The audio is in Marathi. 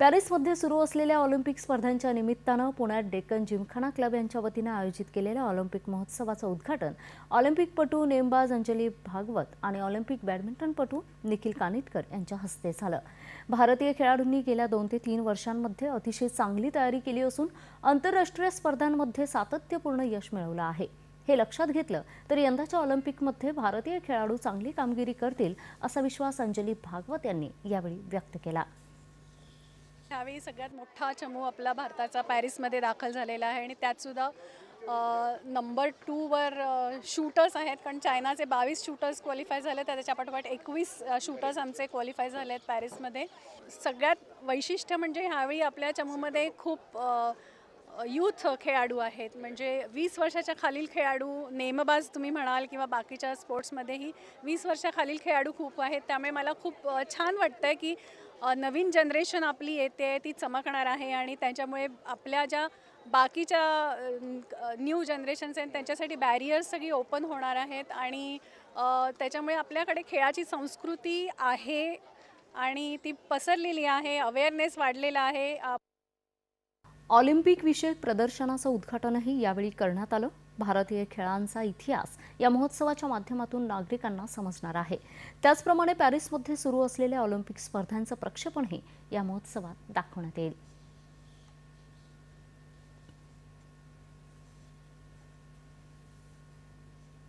पॅरिसमध्ये सुरू असलेल्या ऑलिम्पिक स्पर्धांच्या निमित्तानं पुण्यात डेक्कन जिमखाना क्लब यांच्या वतीनं आयोजित केलेल्या ऑलिम्पिक महोत्सवाचं उद्घाटन ऑलिम्पिकपटू नेमबाज अंजली भागवत आणि ऑलिम्पिक बॅडमिंटनपटू निखिल कानिटकर यांच्या हस्ते झालं. भारतीय खेळाडूंनी गेल्या दोन ते तीन वर्षांमध्ये अतिशय चांगली तयारी केली असून आंतरराष्ट्रीय स्पर्धांमध्ये सातत्यपूर्ण यश मिळवलं आहे. हे लक्षात घेतलं तर यंदाच्या ऑलिम्पिकमध्ये भारतीय खेळाडू चांगली कामगिरी करतील असा विश्वास अंजली भागवत यांनी यावेळी व्यक्त केला. यावेळी सगळ्यात मोठा चमू आपला भारताचा पॅरिसमध्ये दाखल झालेला आहे आणि त्यातसुद्धा नंबर टूवर शूटर्स आहेत. कारण चायनाचे बावीस शूटर्स क्वालिफाय झाले तर त्याच्या पाठोपाठ एकवीस शूटर्स आमचे क्वालिफाय झाले आहेत पॅरिसमध्ये. सगळ्यात वैशिष्ट्य म्हणजे ह्यावेळी आपल्या चमूमध्ये खूप यूथ खेळाडू आहेत. म्हणजे वीस वर्षाच्या खालील खेळाडू नेमबाज तुम्ही म्हणाल किंवा बाकीच्या स्पोर्ट्समध्येही वीस वर्षाखालील खेळाडू खूप आहेत. त्यामुळे मला खूप छान वाटतं आहे की नवीन जनरेशन आपली येते ती चमकणार आहे आणि त्याच्यामुळे आपल्या ज्या बाकीच्या न्यू जनरेशन्स आहेत त्यांच्यासाठी बॅरियर्स सगळी ओपन होणार आहेत आणि त्याच्यामुळे आपल्याकडे खेळाची संस्कृती आहे आणि ती पसरलेली आहे अवेअरनेस वाढलेला आहे. ऑलिम्पिक विषयक प्रदर्शनाचं उद्घाटनही यावेळी करण्यात आलं. भारतीय खेळांचा इतिहास या महोत्सवाच्या माध्यमातून नागरिकांना समजणार आहे. त्याचप्रमाणे पॅरिसमध्ये सुरू असलेल्या ऑलिम्पिक स्पर्धांचं प्रक्षेपणही या महोत्सवात दाखवण्यात येईल.